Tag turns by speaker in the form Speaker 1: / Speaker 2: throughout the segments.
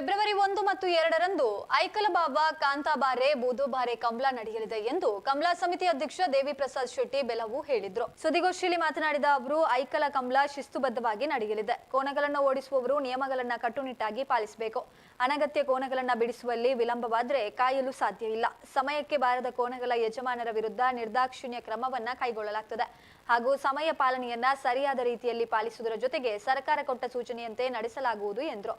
Speaker 1: February ಒಂದು ಮತ್ತು ಎರಡರಂದು ಐಕಲಬಾಬಾ, ಕಾಂತಾಬಾರೆ, ಬೂದುಬಾರೆ ಕಂಬ್ಲ ನಡೆಯಲಿದೆ ಎಂದು ಕಮಲಾ ಸಮಿತಿ ಅಧ್ಯಕ್ಷ ದೇವಿ ಪ್ರಸಾದ್ ಶೆಟ್ಟಿ ಬೆಲವು ಹೇಳಿದ್ರು. ಸುದ್ದಿಗೋಷ್ಠಿಯಲ್ಲಿ ಮಾತನಾಡಿದ ಅವರು, ಐಕಲ ಕಮಲಾ ಶಿಸ್ತುಬದ್ಧವಾಗಿ ನಡೆಯಲಿದೆ. ಕೋನಗಳನ್ನು ಓಡಿಸುವವರು ನಿಯಮಗಳನ್ನ ಕಟ್ಟುನಿಟ್ಟಾಗಿ ಪಾಲಿಸಬೇಕು. ಅನಗತ್ಯ ಕೋನಗಳನ್ನು ಬಿಡಿಸುವಲ್ಲಿ ವಿಳಂಬವಾದರೆ ಕಾಯಲು ಸಾಧ್ಯವಿಲ್ಲ ಸಮಯಕ್ಕೆ ಬಾರದ ಕೋನಗಳ ಯಜಮಾನರ ವಿರುದ್ಧ ನಿರ್ದಾಕ್ಷಿಣ್ಯ ಕ್ರಮವನ್ನ ಕೈಗೊಳ್ಳಲಾಗ್ತದೆ. ಹಾಗೂ ಸಮಯ ಪಾಲನೆಯನ್ನ ಸರಿಯಾದ ರೀತಿಯಲ್ಲಿ ಪಾಲಿಸುವುದರ ಜೊತೆಗೆ ಸರ್ಕಾರ ಕೊಟ್ಟ ಸೂಚನೆಯಂತೆ ನಡೆಸಲಾಗುವುದು ಎಂದರು.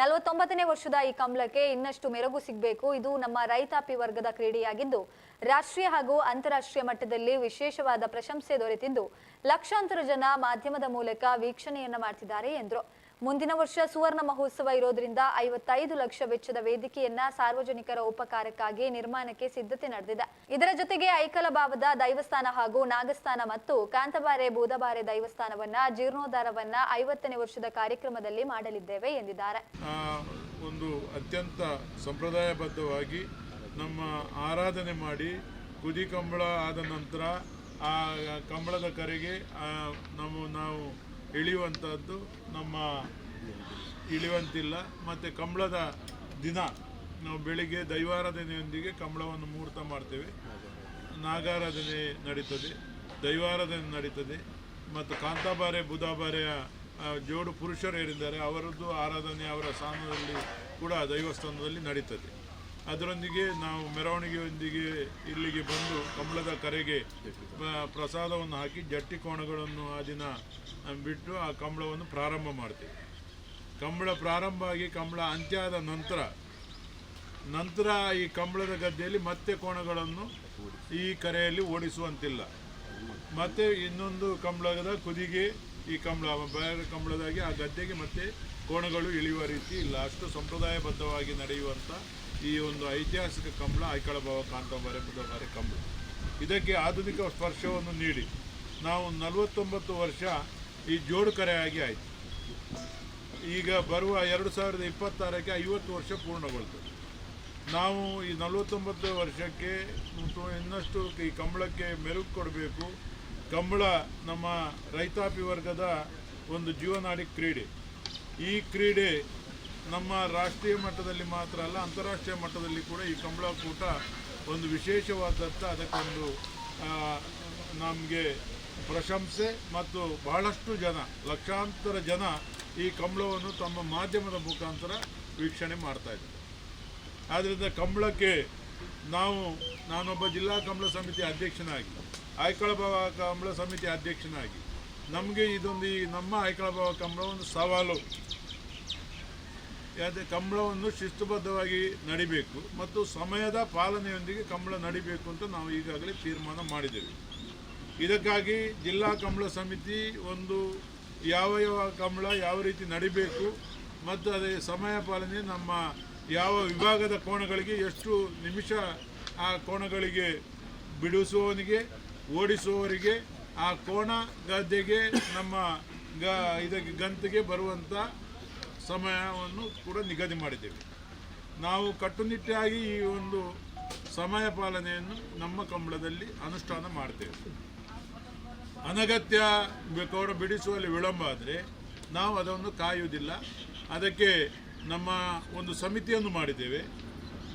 Speaker 1: ನಲವತ್ತೊಂಬತ್ತನೇ ವರ್ಷದ ಈ ಕಮಲಕ್ಕೆ ಇನ್ನಷ್ಟು ಮೆರಗು ಸಿಗಬೇಕು. ಇದು ನಮ್ಮ ರೈತಾಪಿ ವರ್ಗದ ಕ್ರೀಡೆಯಾಗಿದ್ದು, ರಾಷ್ಟ್ರೀಯ ಹಾಗೂ ಅಂತಾರಾಷ್ಟ್ರೀಯ ಮಟ್ಟದಲ್ಲಿ ವಿಶೇಷವಾದ ಪ್ರಶಂಸೆ ದೊರೆತಿದ್ದು ಲಕ್ಷಾಂತರ ಜನ ಮಾಧ್ಯಮದ ಮೂಲಕ ವೀಕ್ಷಣೆಯನ್ನ ಮಾಡ್ತಿದ್ದಾರೆ ಎಂದರು. ಮುಂದಿನ ವರ್ಷ ಸುವರ್ಣ ಮಹೋತ್ಸವ ಇರೋದ್ರಿಂದ ಐವತ್ತೈದು ಲಕ್ಷ ವೆಚ್ಚದ ವೇದಿಕೆಯನ್ನ ಸಾರ್ವಜನಿಕರ ಉಪಕಾರಕ್ಕಾಗಿ ನಿರ್ಮಾಣಕ್ಕೆ ಸಿದ್ಧತೆ ನಡೆದಿದೆ. ಇದರ ಜೊತೆಗೆ ಐಕಲಭಾವದ ದೈವಸ್ಥಾನ ಹಾಗೂ ನಾಗಸ್ಥಾನ ಮತ್ತು ಕಾಂತಬಾರೆ ಬೂದಬಾರೆ ದೈವಸ್ಥಾನವನ್ನ ಜೀರ್ಣೋದ್ಧಾರವನ್ನ ಐವತ್ತನೇ ವರ್ಷದ ಕಾರ್ಯಕ್ರಮದಲ್ಲಿ ಮಾಡಲಿದ್ದೇವೆ ಎಂದಿದ್ದಾರೆ.
Speaker 2: ಒಂದು ಅತ್ಯಂತ ಸಂಪ್ರದಾಯಬದ್ಧವಾಗಿ ನಮ್ಮ ಆರಾಧನೆ ಮಾಡಿ ಕುದಿ ಕಂಬಳ ಆದ ನಂತರ ಆ ಕಂಬಳದ ಕರೆಗೆ ನಾವು ನಾವು ಇಳಿಯುವಂಥದ್ದು ನಮ್ಮ ಇಳಿಯುವಂತಿಲ್ಲ ಮತ್ತು ಕಂಬಳದ ದಿನ, ನಾವು ಬೆಳಿಗ್ಗೆ ದೈವಾರಾಧನೆಯೊಂದಿಗೆ ಕಂಬಳವನ್ನು ಮುಹೂರ್ತ ಮಾಡ್ತೇವೆ. ನಾಗಾರಾಧನೆ ನಡೀತದೆ, ದೈವಾರಾಧನೆ ನಡೀತದೆ. ಮತ್ತು ಕಾಂತಾಬಾರೆ, ಬುಧಾಬಾರೆಯ ಜೋಡು ಪುರುಷರು ಹೇಳಿದ್ದಾರೆ ಅವರದ್ದು ಆರಾಧನೆ ಅವರ ಸ್ಥಾನದಲ್ಲಿ ಕೂಡ ದೈವಸ್ಥಾನದಲ್ಲಿ ನಡೀತದೆ. ಅದರೊಂದಿಗೆ ನಾವು ಮೆರವಣಿಗೆಯೊಂದಿಗೆ ಇಲ್ಲಿಗೆ ಬಂದು ಕಂಬಳದ ಕರೆಗೆ ಪ್ರಸಾದವನ್ನು ಹಾಕಿ ಜಟ್ಟಿ ಕೋಣಗಳನ್ನು ಆ ದಿನ ಬಿಟ್ಟು ಆ ಕಂಬಳವನ್ನು ಪ್ರಾರಂಭ ಮಾಡ್ತೀವಿ. ಕಂಬಳ ಪ್ರಾರಂಭ ಆಗಿ ಕಂಬಳ ಅಂತ್ಯ ಆದ ನಂತರ ನಂತರ ಈ ಕಂಬಳದ ಗದ್ದೆಯಲ್ಲಿ ಮತ್ತೆ ಕೋಣಗಳನ್ನು ಈ ಕರೆಯಲ್ಲಿ ಓಡಿಸುವಂತಿಲ್ಲ. ಮತ್ತೆ ಇನ್ನೊಂದು ಕಂಬಳದ ಕುದಿಗೆ ಈ ಕಂಬಳ ಕಂಬಳದಾಗಿ ಆ ಗದ್ದೆಗೆ ಮತ್ತೆ ಕೋಣಗಳು ಇಳಿಯುವ ರೀತಿ ಇಲ್ಲ. ಅಷ್ಟು ಸಂಪ್ರದಾಯಬದ್ಧವಾಗಿ ನಡೆಯುವಂಥ ಈ ಒಂದು ಐತಿಹಾಸಿಕ ಕಂಬಳ ಐಕಳಭಾವ ಕಾಂತಂಬಾರೆ ಬುಧಬಾರೆ ಕಂಬಳ. ಇದಕ್ಕೆ ಆಧುನಿಕ ಸ್ಪರ್ಶವನ್ನು ನೀಡಿ. ನಾವು ನಲವತ್ತೊಂಬತ್ತು ವರ್ಷ ಈ ಜೋಡುಕರೆಯಾಗಿ ಆಯಿತು. ಈಗ ಬರುವ ಎರಡು ಸಾವಿರದ ಇಪ್ಪತ್ತಾರಕ್ಕೆ ಐವತ್ತು ವರ್ಷ ಪೂರ್ಣಗೊಳ್ತದೆ. ನಾವು ಈ ನಲವತ್ತೊಂಬತ್ತು ವರ್ಷಕ್ಕೆ ಇನ್ನಷ್ಟು ಈ ಕಂಬಳಕ್ಕೆ ಮೆರುಗು ಕೊಡಬೇಕು. ಕಂಬಳ ನಮ್ಮ ರೈತಾಪಿ ವರ್ಗದ ಒಂದು ಜೀವನಾಡಿ ಕ್ರೀಡೆ. ಈ ಕ್ರೀಡೆ ನಮ್ಮ ರಾಷ್ಟ್ರೀಯ ಮಟ್ಟದಲ್ಲಿ ಮಾತ್ರ ಅಲ್ಲ, ಅಂತಾರಾಷ್ಟ್ರೀಯ ಮಟ್ಟದಲ್ಲಿ ಕೂಡ ಈ ಕಂಬಳ ಕೂಟ ಒಂದು ವಿಶೇಷವಾದಂಥ ಅದಕ್ಕೊಂದು ನಮಗೆ ಪ್ರಶಂಸೆ ಮತ್ತು ಬಹಳಷ್ಟು ಜನ, ಲಕ್ಷಾಂತರ ಜನ ಈ ಕಂಬಳವನ್ನು ತಮ್ಮ ಮಾಧ್ಯಮದ ಮುಖಾಂತರ ವೀಕ್ಷಣೆ ಮಾಡ್ತಾ ಇದ್ದಾರೆ. ಆದ್ದರಿಂದ ಕಂಬಳಕ್ಕೆ ನಾವು, ನಾನೊಬ್ಬ ಜಿಲ್ಲಾ ಕಂಬಳ ಸಮಿತಿ ಅಧ್ಯಕ್ಷನಾಗಿ, ಐಕಳಭಾವ ಕಂಬಳ ಸಮಿತಿ ಅಧ್ಯಕ್ಷನಾಗಿ, ನಮಗೆ ಇದೊಂದು ಈ ನಮ್ಮ ಐಕಳಭಾವ ಕಂಬಳ ಒಂದು ಸವಾಲು. ಯಾಕೆ ಕಂಬಳವನ್ನು ಶಿಸ್ತುಬದ್ಧವಾಗಿ ನಡಿಬೇಕು ಮತ್ತು ಸಮಯದ ಪಾಲನೆಯೊಂದಿಗೆ ಕಂಬಳ ನಡಿಬೇಕು ಅಂತ ನಾವು ಈಗಾಗಲೇ ತೀರ್ಮಾನ ಮಾಡಿದ್ದೇವೆ. ಇದಕ್ಕಾಗಿ ಜಿಲ್ಲಾ ಕಂಬಳ ಸಮಿತಿ ಒಂದು ಯಾವ ಯಾವ ಕಂಬಳ ಯಾವ ರೀತಿ ನಡಿಬೇಕು ಮತ್ತು ಅದೇ ಸಮಯ ಪಾಲನೆ ನಮ್ಮ ಯಾವ ವಿಭಾಗದ ಕೋಣಗಳಿಗೆ ಎಷ್ಟು ನಿಮಿಷ ಆ ಕೋಣಗಳಿಗೆ ಬಿಡಿಸುವವನಿಗೆ, ಓಡಿಸುವವರಿಗೆ, ಆ ಕೋಣ ಗದ್ದೆಗೆ ನಮ್ಮ ಗ ಇದಕ್ಕೆ ಗಂತಿಗೆ ಬರುವಂಥ ಸಮಯವನ್ನು ಕೂಡ ನಿಗದಿ ಮಾಡಿದ್ದೇವೆ. ನಾವು ಕಟ್ಟುನಿಟ್ಟಾಗಿ ಈ ಒಂದು ಸಮಯ ಪಾಲನೆಯನ್ನು ನಮ್ಮ ಕಂಬಳದಲ್ಲಿ ಅನುಷ್ಠಾನ ಮಾಡ್ತೇವೆ. ಅನಗತ್ಯ ಬೆ- ಬಿಡಿಸುವಲ್ಲಿ ವಿಳಂಬ ಆದರೆ ನಾವು ಅದನ್ನು ಕಾಯುವುದಿಲ್ಲ. ಅದಕ್ಕೆ ನಮ್ಮ ಒಂದು ಸಮಿತಿಯನ್ನು ಮಾಡಿದ್ದೇವೆ.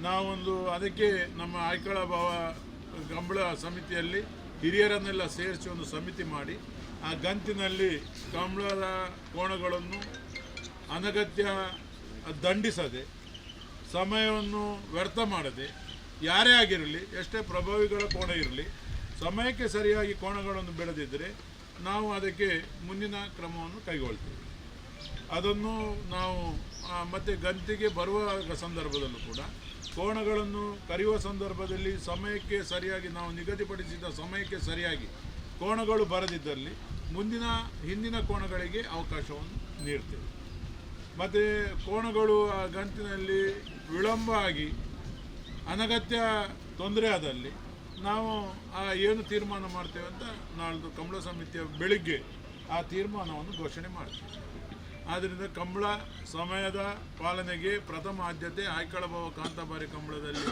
Speaker 2: ನಾವೊಂದು ಅದಕ್ಕೆ ನಮ್ಮ ಆಯ್ಕಳ ಭಾವ ಕಂಬಳ ಸಮಿತಿಯಲ್ಲಿ ಹಿರಿಯರನ್ನೆಲ್ಲ ಸೇರಿಸಿ ಒಂದು ಸಮಿತಿ ಮಾಡಿ, ಆ ಗಂತಿನಲ್ಲಿ ಕಂಬಳದ ಕೋಣಗಳನ್ನು ಅನಗತ್ಯ ದಂಡಿಸದೆ, ಸಮಯವನ್ನು ವ್ಯರ್ಥ ಮಾಡದೆ, ಯಾರೇ ಆಗಿರಲಿ, ಎಷ್ಟೇ ಪ್ರಭಾವಿಗಳ ಕೋಣ ಇರಲಿ, ಸಮಯಕ್ಕೆ ಸರಿಯಾಗಿ ಕೋಣಗಳನ್ನು ಬೆಳೆದಿದ್ದರೆ ನಾವು ಅದಕ್ಕೆ ಮುಂದಿನ ಕ್ರಮವನ್ನು ಕೈಗೊಳ್ತೇವೆ. ಅದನ್ನು ನಾವು ಮತ್ತು ಗಂತಿಗೆ ಬರುವ ಸಂದರ್ಭದಲ್ಲೂ ಕೂಡ, ಕೋಣಗಳನ್ನು ಕರೆಯುವ ಸಂದರ್ಭದಲ್ಲಿ ಸಮಯಕ್ಕೆ ಸರಿಯಾಗಿ, ನಾವು ನಿಗದಿಪಡಿಸಿದ ಸಮಯಕ್ಕೆ ಸರಿಯಾಗಿ ಕೋಣಗಳು ಬರದಿದ್ದಲ್ಲಿ ಮುಂದಿನ, ಹಿಂದಿನ ಕೋಣಗಳಿಗೆ ಅವಕಾಶವನ್ನು ನೀಡ್ತೇವೆ. ಮತ್ತು ಕೋಣಗಳು ಆ ಗಂಟಿನಲ್ಲಿ ವಿಳಂಬ ಆಗಿ ಅನಗತ್ಯ ತೊಂದರೆ ಆದಲ್ಲಿ ನಾವು ಆ ಏನು ತೀರ್ಮಾನ ಮಾಡ್ತೇವೆ ಅಂತ ನಾಳ್ದು ಕಂಬಳ ಸಮಿತಿಯ ಬೆಳಿಗ್ಗೆ ಆ ತೀರ್ಮಾನವನ್ನು ಘೋಷಣೆ ಮಾಡ್ತೀವಿ. ಆದ್ದರಿಂದ ಕಂಬಳ ಸಮಯದ ಪಾಲನೆಗೆ ಪ್ರಥಮ ಆದ್ಯತೆ ಆಯ್ಕಳಭಾವ ಕಾಂತಾಬಾರಿ ಕಂಬಳದಲ್ಲಿ